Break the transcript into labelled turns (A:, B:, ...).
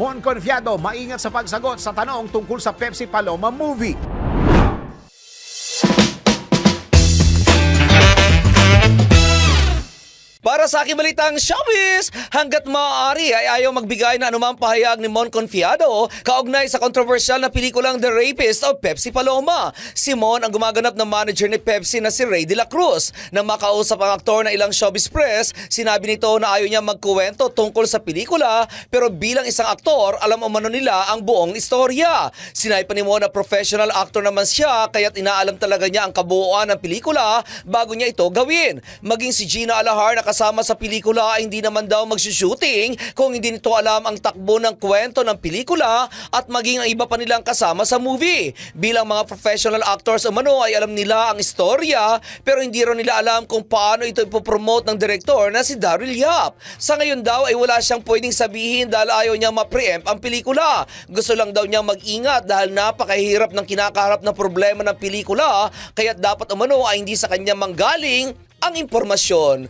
A: Mon Confiado maingat sa pagsagot sa tanong tungkol sa Pepsi Paloma movie.
B: Para sa aking balitang showbiz, hanggat maaari ay ayaw magbigay na anumang pahayag ni Mon Confiado kaugnay sa kontrobersyal na pelikulang The Rapist o Pepsi Paloma. Si Mon ang gumaganap na manager ni Pepsi na si Ray De La Cruz. Nang makausap ang aktor na ilang showbiz press, sinabi nito na ayaw niya magkuwento tungkol sa pelikula pero bilang isang aktor, alam umano nila ang buong istorya. Sinabi pa ni Mon na professional actor naman siya kaya't inaalam talaga niya ang kabuuan ng pelikula bago niya ito gawin. Maging si Gina Alahar na kasama sa pelikula ay hindi naman daw magsushooting kung hindi nito alam ang takbo ng kwento ng pelikula at maging ang iba pa nilang kasama sa movie. Bilang mga professional actors umano ay alam nila ang istorya pero hindi rin nila alam kung paano ito ipopromote ng direktor na si Daryl Yap. Sa ngayon daw ay wala siyang pwedeng sabihin dahil ayaw niya ma-preempt ang pelikula. Gusto lang daw niya mag-ingat dahil napakahirap ng kinakaharap na problema ng pelikula kaya dapat umano ay hindi sa kanya manggaling ang impormasyon.